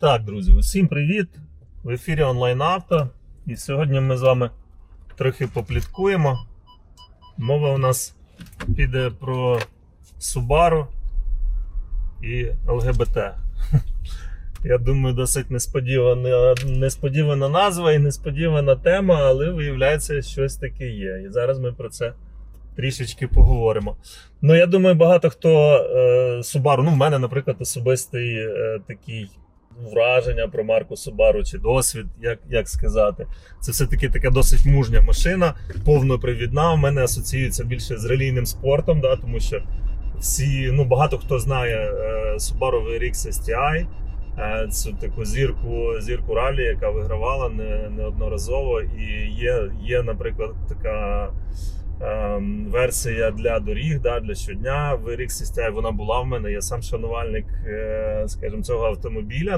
Так, друзі, усім привіт! В ефірі онлайн авто. І сьогодні ми з вами трохи попліткуємо. Мова у нас піде про Subaru і ЛГБТ. Я думаю, досить несподівана, несподівана назва і несподівана тема, але виявляється, щось таке є. І зараз ми про це трішечки поговоримо. Ну, я думаю, багато хто е, Subaru, ну, в мене, наприклад, особистий е, такий враження про марку Subaru чи досвід, як, як сказати. Це все-таки така досить мужня машина, повнопривідна. У мене асоціюється більше з релійним спортом, да, тому що всі, ну, багато хто знає е, Subaru VRX STI. е, Цю таку зірку, зірку ралі, яка вигравала не, неодноразово. І є, є, наприклад, така ем, версія для доріг, да, для щодня. В RX STI вона була в мене. Я сам шанувальник, е, скажімо, цього автомобіля.